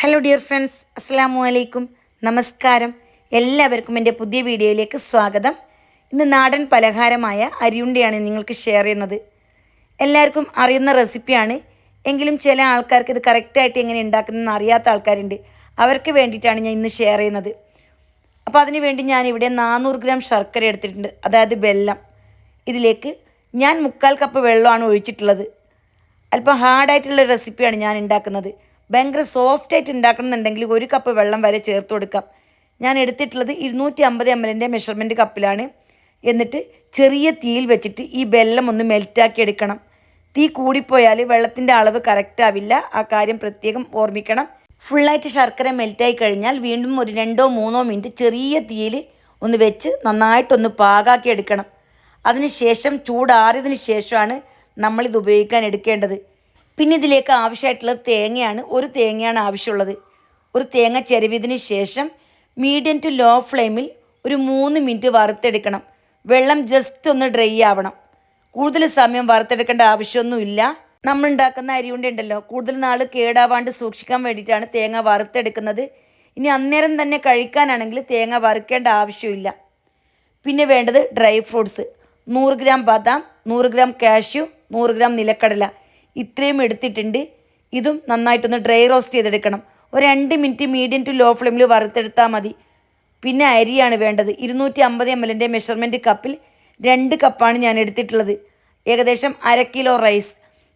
Hello dear friends അസ്സാമു അലൈക്കും നമസ്കാരം എല്ലാവർക്കും എന്റെ പുതിയ വീഡിയോയിലേക്ക് സ്വാഗതം. ഇന്ന് നാടൻ പലഹാരമായ അരിയുണ്ടയാണ് നിങ്ങൾക്ക് ഷെയർ ചെയ്യുന്നത്. എല്ലാവർക്കും അറിയുന്ന റെസിപ്പിയാണ് എങ്കിലും ചില ആൾക്കാർക്ക് ഇത് കറക്റ്റായിട്ട് എങ്ങനെ ഉണ്ടാക്കുന്നതെന്ന് അറിയാത്ത ആൾക്കാരുണ്ട്. അവർക്ക് വേണ്ടിയിട്ടാണ് ഞാൻ ഇന്ന് ഷെയർ ചെയ്യുന്നത്. അപ്പോൾ അതിന് വേണ്ടി ഞാനിവിടെ നാനൂറ് ഗ്രാം ശർക്കര എടുത്തിട്ടുണ്ട്. അതായത് വെല്ലം. ഇതിലേക്ക് ഞാൻ മുക്കാൽ കപ്പ് വെള്ളമാണ് ഒഴിച്ചിട്ടുള്ളത്. അല്പം ഹാർഡായിട്ടുള്ള റെസിപ്പിയാണ് ഞാൻ ഉണ്ടാക്കുന്നത്. ഭയങ്കര സോഫ്റ്റ് ആയിട്ട് ഉണ്ടാക്കണമെന്നുണ്ടെങ്കിൽ ഒരു കപ്പ് വെള്ളം വരെ ചേർത്ത് കൊടുക്കാം. ഞാൻ എടുത്തിട്ടുള്ളത് ഇരുന്നൂറ്റി അമ്പത് എം എല്ലിന്റെ മെഷർമെന്റ് കപ്പിലാണ് എന്നിട്ട് ചെറിയ തീയിൽ വെച്ചിട്ട് ഈ വെള്ളം ഒന്ന് മെൽറ്റാക്കി എടുക്കണം. തീ കൂടിപ്പോയാൽ വെള്ളത്തിന്റെ അളവ് കറക്റ്റ് ആവില്ല. ആ കാര്യം പ്രത്യേകം ഓർമ്മിക്കണം. ഫുള്ളായിട്ട് ശർക്കര മെൽറ്റായി കഴിഞ്ഞാൽ വീണ്ടും ഒരു രണ്ടോ മൂന്നോ മിനിറ്റ് ചെറിയ തീയിൽ ഒന്ന് വെച്ച് നന്നായിട്ടൊന്ന് പാകാക്കി എടുക്കണം. അതിനുശേഷം ചൂടാറിയതിന് ശേഷമാണ് നമ്മളിത് ഉപയോഗിക്കാൻ എടുക്കേണ്ടത്. പിന്നെ ഇതിലേക്ക് ആവശ്യമായിട്ടുള്ള തേങ്ങയാണ് ഒരു തേങ്ങയാണ് ആവശ്യമുള്ളത്. ഒരു തേങ്ങ ചെരുവിയതിന് ശേഷം മീഡിയം ടു ലോ ഫ്ലെയിമിൽ ഒരു മൂന്ന് മിനിറ്റ് വറുത്തെടുക്കണം. വെള്ളം ജസ്റ്റ് ഒന്ന് ഡ്രൈ ആവണം. കൂടുതൽ സമയം വറുത്തെടുക്കേണ്ട ആവശ്യമൊന്നുമില്ല. നമ്മൾ ഉണ്ടാക്കുന്ന അരിയുണ്ട ഉണ്ടല്ലോ കൂടുതൽ നാൾ കേടാവാണ്ട് സൂക്ഷിക്കാൻ വേണ്ടിയിട്ടാണ് തേങ്ങ വറുത്തെടുക്കുന്നത്. ഇനി അന്നേരം തന്നെ കഴിക്കാനാണെങ്കിൽ തേങ്ങ വറുക്കേണ്ട ആവശ്യമില്ല. പിന്നെ വേണ്ടത് ഡ്രൈ ഫ്രൂട്ട്സ് നൂറ് ഗ്രാം ബദാം നൂറ് ഗ്രാം കാഷ്യൂ നൂറ് ഗ്രാം നിലക്കടല. ഇത്രയും എടുത്തിട്ടുണ്ട്. ഇതും നന്നായിട്ടൊന്ന് ഡ്രൈ റോസ്റ്റ് ചെയ്തെടുക്കണം. ഒരു രണ്ട് മിനിറ്റ് മീഡിയം ടു ലോ ഫ്ലെയിമിൽ വറുത്തെടുത്താൽ മതി. പിന്നെ അരിയാണ് വേണ്ടത്. ഇരുന്നൂറ്റി അമ്പത് എം എല്ലിന്റെ മെഷർമെന്റ് കപ്പിൽ രണ്ട് കപ്പാണ് ഞാൻ എടുത്തിട്ടുള്ളത്. ഏകദേശം അര കിലോ റൈസ്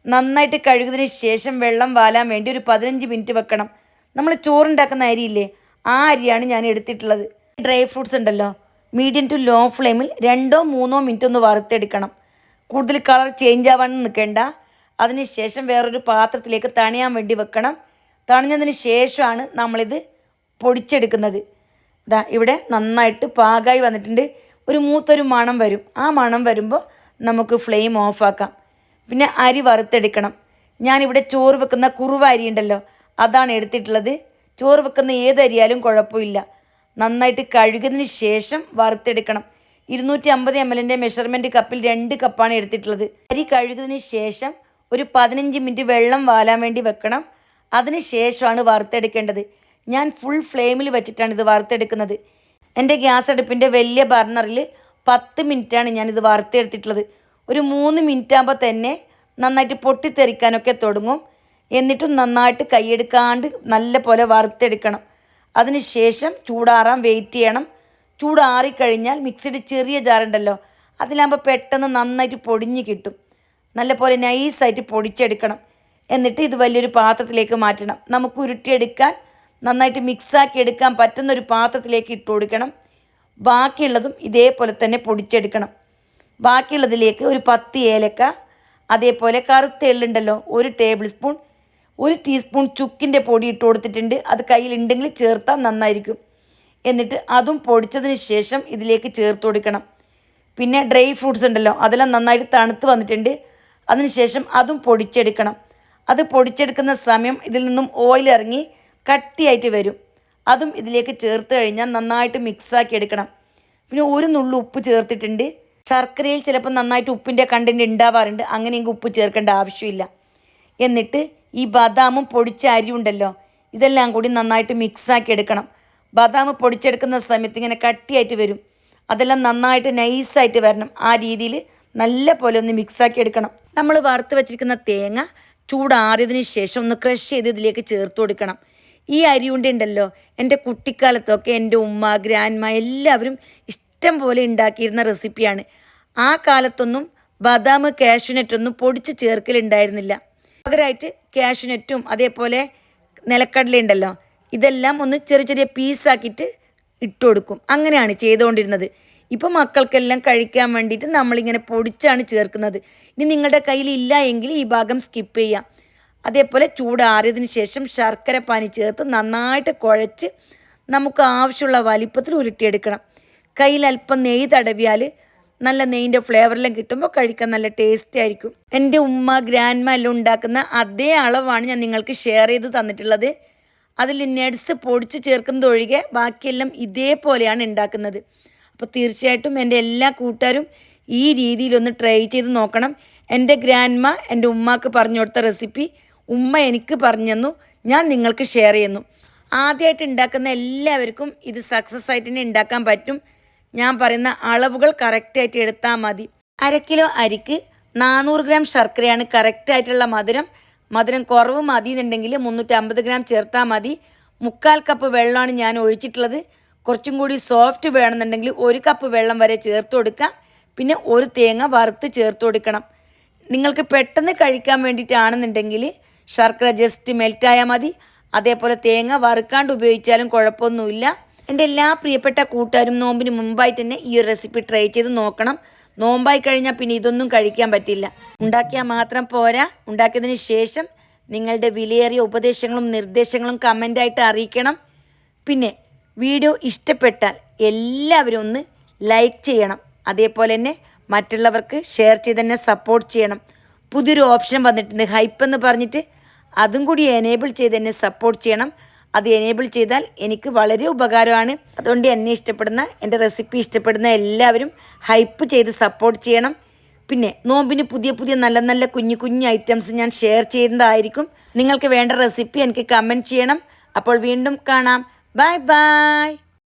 നന്നായിട്ട് കഴുകുന്നതിന് ശേഷം വെള്ളം വാലാൻ വേണ്ടി ഒരു പതിനഞ്ച് മിനിറ്റ് വെക്കണം. നമ്മൾ ചോറുണ്ടാക്കുന്ന അരിയില്ലേ ആ അരിയാണ് ഞാൻ എടുത്തിട്ടുള്ളത്. ഡ്രൈ ഫ്രൂട്ട്സ് ഉണ്ടല്ലോ. മീഡിയം ടു ലോ ഫ്ലെയിമിൽ രണ്ടോ മൂന്നോ മിനിറ്റ് ഒന്ന് വറുത്തെടുക്കണം. കൂടുതൽ കളർ ചേഞ്ച് ആവാൻ നിൽക്കേണ്ട. അതിനുശേഷം വേറൊരു പാത്രത്തിലേക്ക് തണിയാൻ വേണ്ടി വെക്കണം. തണിഞ്ഞതിന് ശേഷമാണ് നമ്മളിത് പൊടിച്ചെടുക്കുന്നത്. ഇതാ ഇവിടെ നന്നായിട്ട് പാകമായി വന്നിട്ടുണ്ട്. ഒരു മൂത്തൊരു മണം വരും. ആ മണം വരുമ്പോൾ നമുക്ക് ഫ്ലെയിം ഓഫാക്കാം. പിന്നെ അരി വറുത്തെടുക്കണം. ഞാനിവിടെ ചോറ് വെക്കുന്ന കുറുവ അരി ഉണ്ടല്ലോ അതാണ് എടുത്തിട്ടുള്ളത്. ചോറ് വെക്കുന്ന ഏത് അരിയാലും കുഴപ്പമില്ല. നന്നായിട്ട് കഴുകിയതിന് ശേഷം വറുത്തെടുക്കണം. ഇരുന്നൂറ്റി അമ്പത് എം എല്ലിന്റെ മെഷർമെന്റ് കപ്പിൽ രണ്ട് കപ്പാണ് എടുത്തിട്ടുള്ളത്. അരി കഴുകിയതിന് ശേഷം ഒരു പതിനഞ്ച് മിനിറ്റ് വെള്ളം വാലാൻ വേണ്ടി വെക്കണം. അതിന് ശേഷമാണ് വറുത്തെടുക്കേണ്ടത്. ഞാൻ ഫുൾ ഫ്ലെയിമിൽ വെച്ചിട്ടാണ് ഇത് വറുത്തെടുക്കുന്നത്. എന്റെ ഗ്യാസ് അടുപ്പിന്റെ വലിയ ബർണറിൽ പത്ത് മിനിറ്റാണ് ഞാനിത് വറുത്തെടുത്തിട്ടുള്ളത്. ഒരു മൂന്ന് മിനിറ്റ് ആകുമ്പോൾ തന്നെ നന്നായിട്ട് പൊട്ടിത്തെറിക്കാനൊക്കെ തുടങ്ങും. എന്നിട്ടും നന്നായിട്ട് കൈയെടുക്കാണ്ട് നല്ല പോലെ വറുത്തെടുക്കണം. അതിനുശേഷം ചൂടാറാൻ വെയിറ്റ് ചെയ്യണം. ചൂടാറിക്കഴിഞ്ഞാൽ മിക്സിയുടെ ചെറിയ ജാറുണ്ടല്ലോ അതിലാകുമ്പോൾ പെട്ടെന്ന് നന്നായിട്ട് പൊടിഞ്ഞ് കിട്ടും. നല്ല പോലെ നൈസായിട്ട് പൊടിച്ചെടുക്കണം. എന്നിട്ട് ഇത് വലിയൊരു പാത്രത്തിലേക്ക് മാറ്റണം. നമുക്ക് ഉരുട്ടിയെടുക്കാൻ നന്നായിട്ട് മിക്സാക്കി എടുക്കാൻ പറ്റുന്ന ഒരു പാത്രത്തിലേക്ക് ഇട്ട് കൊടുക്കണം. ബാക്കിയുള്ളതും ഇതേപോലെ തന്നെ പൊടിച്ചെടുക്കണം. ബാക്കിയുള്ളതിലേക്ക് ഒരു പത്ത് ഏലക്ക അതേപോലെ കറുത്ത എള്ളുണ്ടല്ലോ ഒരു ടേബിൾ സ്പൂൺ ഒരു ടീസ്പൂൺ ചുക്കിന്റെ പൊടി ഇട്ട് കൊടുത്തിട്ടുണ്ട്. അത് കയ്യിലുണ്ടെങ്കിൽ ചേർത്താൽ നന്നായിരിക്കും. എന്നിട്ട് അതും പൊടിച്ചതിന് ശേഷം ഇതിലേക്ക് ചേർത്ത് കൊടുക്കണം. പിന്നെ ഡ്രൈ ഫ്രൂട്ട്സ് ഉണ്ടല്ലോ അതെല്ലാം നന്നായിട്ട് തണുത്ത് വന്നിട്ടുണ്ട്. അതിനുശേഷം അതും പൊടിച്ചെടുക്കണം. അത് പൊടിച്ചെടുക്കുന്ന സമയം ഇതിൽ നിന്നും ഓയിൽ ഇറങ്ങി കട്ടിയായിട്ട് വരും. അതും ഇതിലേക്ക് ചേർത്ത് കഴിഞ്ഞാൽ നന്നായിട്ട് മിക്സാക്കി എടുക്കണം. പിന്നെ ഒരു നുള്ളു ഉപ്പ് ചേർത്തിട്ടുണ്ട്. ശർക്കരയിൽ ചിലപ്പോൾ നന്നായിട്ട് ഉപ്പിന്റെ കണ്ടന്റ് ഉണ്ടാവാറുണ്ട്. അങ്ങനെയെങ്കിൽ ഉപ്പ് ചേർക്കേണ്ട ആവശ്യമില്ല. എന്നിട്ട് ഈ ബദാമും പൊടിച്ച അരി ഉണ്ടല്ലോ ഇതെല്ലാം കൂടി നന്നായിട്ട് മിക്സാക്കി എടുക്കണം. ബദാം പൊടിച്ചെടുക്കുന്ന സമയത്ത് ഇങ്ങനെ കട്ടിയായിട്ട് വരും. അതെല്ലാം നന്നായിട്ട് നൈസായിട്ട് വരണം. ആ രീതിയിൽ നല്ല പോലെ ഒന്ന് മിക്സാക്കി എടുക്കണം. നമ്മൾ വറുത്ത് വെച്ചിരിക്കുന്ന തേങ്ങ ചൂടാറിയതിന് ശേഷം ഒന്ന് ക്രഷ് ചെയ്ത് ഇതിലേക്ക് ചേർത്ത് കൊടുക്കണം. ഈ അരിയുണ്ട ഉണ്ടല്ലോ എന്റെ കുട്ടിക്കാലത്തൊക്കെ എന്റെ ഉമ്മ ഗ്രാൻഡ്മ എല്ലാവരും ഇഷ്ടം പോലെ ഉണ്ടാക്കിയിരുന്ന റെസിപ്പിയാണ് ആ കാലത്തൊന്നും ബദാം കാഷ്യൂനറ്റൊന്നും പൊടിച്ച് ചേർക്കലുണ്ടായിരുന്നില്ല. പകരമായിട്ട് കാഷ്യൂനറ്റും അതേപോലെ നിലക്കടല ഉണ്ടല്ലോ ഇതെല്ലാം ഒന്ന് ചെറിയ ചെറിയ പീസാക്കിയിട്ട് ഇട്ട് കൊടുക്കും. അങ്ങനെയാണ് ചെയ്തുകൊണ്ടിരുന്നത്. ഇപ്പം മക്കൾക്കെല്ലാം കഴിക്കാൻ വേണ്ടിയിട്ട് നമ്മളിങ്ങനെ പൊടിച്ചാണ് ചേർക്കുന്നത്. ഇനി നിങ്ങളുടെ കയ്യിൽ ഇല്ല എങ്കിൽ ഈ ഭാഗം സ്കിപ്പ് ചെയ്യാം. അതേപോലെ ചൂടാറിയതിന് ശേഷം ശർക്കര പാനി ചേർത്ത് നന്നായിട്ട് കുഴച്ച് നമുക്ക് ആവശ്യമുള്ള വലിപ്പത്തിൽ ഉരുട്ടിയെടുക്കണം. കയ്യിൽ അല്പം നെയ്യ് തടവിയാൽ നല്ല നെയ്യിന്റെ ഫ്ലേവറെല്ലാം കിട്ടുമ്പോൾ കഴിക്കാൻ നല്ല ടേസ്റ്റ് ആയിരിക്കും. എന്റെ ഉമ്മ ഗ്രാൻഡ്മ എല്ലാം ഉണ്ടാക്കുന്ന അതേ അളവാണ് ഞാൻ നിങ്ങൾക്ക് ഷെയർ ചെയ്ത് തന്നിട്ടുള്ളത്. അതിൽ നട്സ് പൊടിച്ച് ചേർക്കുന്നത് ഒഴികെ ബാക്കിയെല്ലാം ഇതേപോലെയാണ് ഉണ്ടാക്കുന്നത്. അപ്പോൾ തീർച്ചയായിട്ടും എന്റെ എല്ലാ കൂട്ടുകാരും ഈ രീതിയിലൊന്ന് ട്രൈ ചെയ്ത് നോക്കണം. എന്റെ ഗ്രാൻഡ്മ എന്റെ ഉമ്മാക്ക് പറഞ്ഞു കൊടുത്ത റെസിപ്പി ഉമ്മ എനിക്ക് പറഞ്ഞു തന്നു. ഞാൻ നിങ്ങൾക്ക് ഷെയർ ചെയ്യുന്നു. ആദ്യമായിട്ട് ഉണ്ടാക്കുന്ന എല്ലാവർക്കും ഇത് സക്സസ് ആയിട്ട് തന്നെ ഉണ്ടാക്കാൻ പറ്റും. ഞാൻ പറയുന്ന അളവുകൾ കറക്റ്റായിട്ട് എടുത്താൽ മതി. അര കിലോ അരിക്ക് നാനൂറ് ഗ്രാം ശർക്കരയാണ് കറക്റ്റായിട്ടുള്ള മധുരം. മധുരം കുറവ് മതി എന്നുണ്ടെങ്കിൽ മുന്നൂറ്റമ്പത് ഗ്രാം ചേർത്താൽ മതി. മുക്കാൽ കപ്പ് വെള്ളമാണ് ഞാൻ ഒഴിച്ചിട്ടുള്ളത്. കുറച്ചും കൂടി സോഫ്റ്റ് വേണമെന്നുണ്ടെങ്കിൽ ഒരു കപ്പ് വെള്ളം വരെ ചേർത്ത് കൊടുക്കാം. പിന്നെ ഒരു തേങ്ങ വറുത്ത് ചേർത്ത് കൊടുക്കണം. നിങ്ങൾക്ക് പെട്ടെന്ന് കഴിക്കാൻ വേണ്ടിയിട്ടാണെന്നുണ്ടെങ്കിൽ ശർക്കര ജസ്റ്റ് മെൽറ്റായാൽ മതി. അതേപോലെ തേങ്ങ വറുക്കാണ്ട് ഉപയോഗിച്ചാലും കുഴപ്പമൊന്നുമില്ല. എന്റെ എല്ലാ പ്രിയപ്പെട്ട കൂട്ടുകാരും നോമ്പിന് മുമ്പായിട്ട് തന്നെ ഈ ഒരു റെസിപ്പി ട്രൈ ചെയ്ത് നോക്കണം. നോമ്പായി കഴിഞ്ഞാൽ പിന്നെ ഇതൊന്നും കഴിക്കാൻ പറ്റില്ല. ഉണ്ടാക്കിയാൽ മാത്രം പോരാ. ഉണ്ടാക്കിയതിന് ശേഷം നിങ്ങളുടെ വിലയേറിയ ഉപദേശങ്ങളും നിർദ്ദേശങ്ങളും കമന്റായിട്ട് അറിയിക്കണം. പിന്നെ വീഡിയോ ഇഷ്ടപ്പെട്ടാൽ എല്ലാവരും ഒന്ന് ലൈക്ക് ചെയ്യണം. അതേപോലെ തന്നെ മറ്റുള്ളവർക്ക് ഷെയർ ചെയ്ത് തന്നെ സപ്പോർട്ട് ചെയ്യണം. പുതിയൊരു ഓപ്ഷൻ വന്നിട്ടുണ്ട്. ഹൈപ്പ് എന്ന് പറഞ്ഞിട്ട് അതും കൂടി എനേബിൾ ചെയ്ത് തന്നെ സപ്പോർട്ട് ചെയ്യണം. അത് എനേബിൾ ചെയ്താൽ എനിക്ക് വളരെ ഉപകാരമാണ്. അതുകൊണ്ട് എന്നെ ഇഷ്ടപ്പെടുന്ന എന്റെ റെസിപ്പി ഇഷ്ടപ്പെടുന്ന എല്ലാവരും ഹൈപ്പ് ചെയ്ത് സപ്പോർട്ട് ചെയ്യണം. പിന്നെ നോമ്പിന് പുതിയ പുതിയ നല്ല നല്ല കുഞ്ഞു കുഞ്ഞു ഐറ്റംസ് ഞാൻ ഷെയർ ചെയ്യുന്നതായിരിക്കും. നിങ്ങൾക്ക് വേണ്ട റെസിപ്പി എനിക്ക് കമന്റ് ചെയ്യണം. അപ്പോൾ വീണ്ടും കാണാം. Bye bye